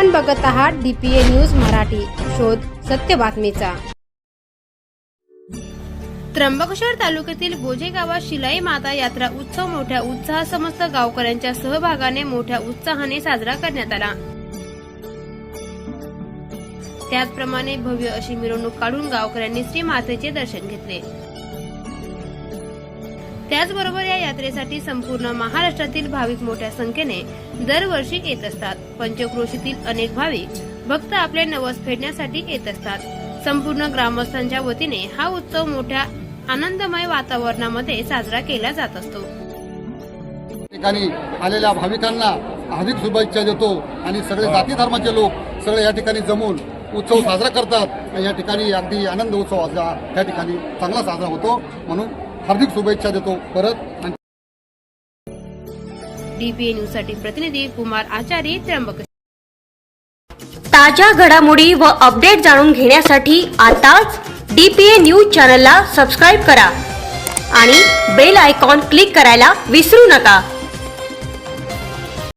आपण बघत आहात डीपीए न्यूज मराठी. शोध सत्य बातमीचा. त्र्यंबकेश्वर तालुक्यातील बोझे गावात शिलाई माता यात्रा उत्सव मोठ्या उत्साह समस्त गावकऱ्यांच्या सहभागाने मोठ्या उत्साहाने साजरा करण्यात आला. त्याचप्रमाणे भव्य अशी मिरवणूक काढून गावकऱ्यांनी श्री मातेचे दर्शन घेतले. त्याचबरोबर या यात्रेसाठी संपूर्ण महाराष्ट्रातील भाविक मोठ्या संख्येने दरवर्षी येत असतात. पंचक्रोशीतील अनेक भाविक भक्त आपले नवस फेडण्यासाठी येत असतात. संपूर्ण ग्रामस्थांच्या वतीने हा उत्सव मोठ्या आनंदमय वातावरणामध्ये साजरा केला जात असतो. ठिकाणी आलेल्या भाविकांना हार्दिक शुभेच्छा देतो आणि सगळे जाती धर्माचे लोक सगळे या ठिकाणी जमून उत्सव साजरा करतात. आणि या ठिकाणी अगदी आनंद उत्सव त्या ठिकाणी चांगला साजरा होतो. म्हणून हार्दिक शुभेच्छा देतो. परत डीपीए न्यूजसाठी प्रतिनिधी कुमार आचारी त्र्यंबक ताज्या घडामोडी व अपडेट जाणून घेण्यासाठी आताच डीपीए न्यूज चॅनलला सबस्क्राईब करा आणि बेल आयकॉन क्लिक करायला विसरू नका.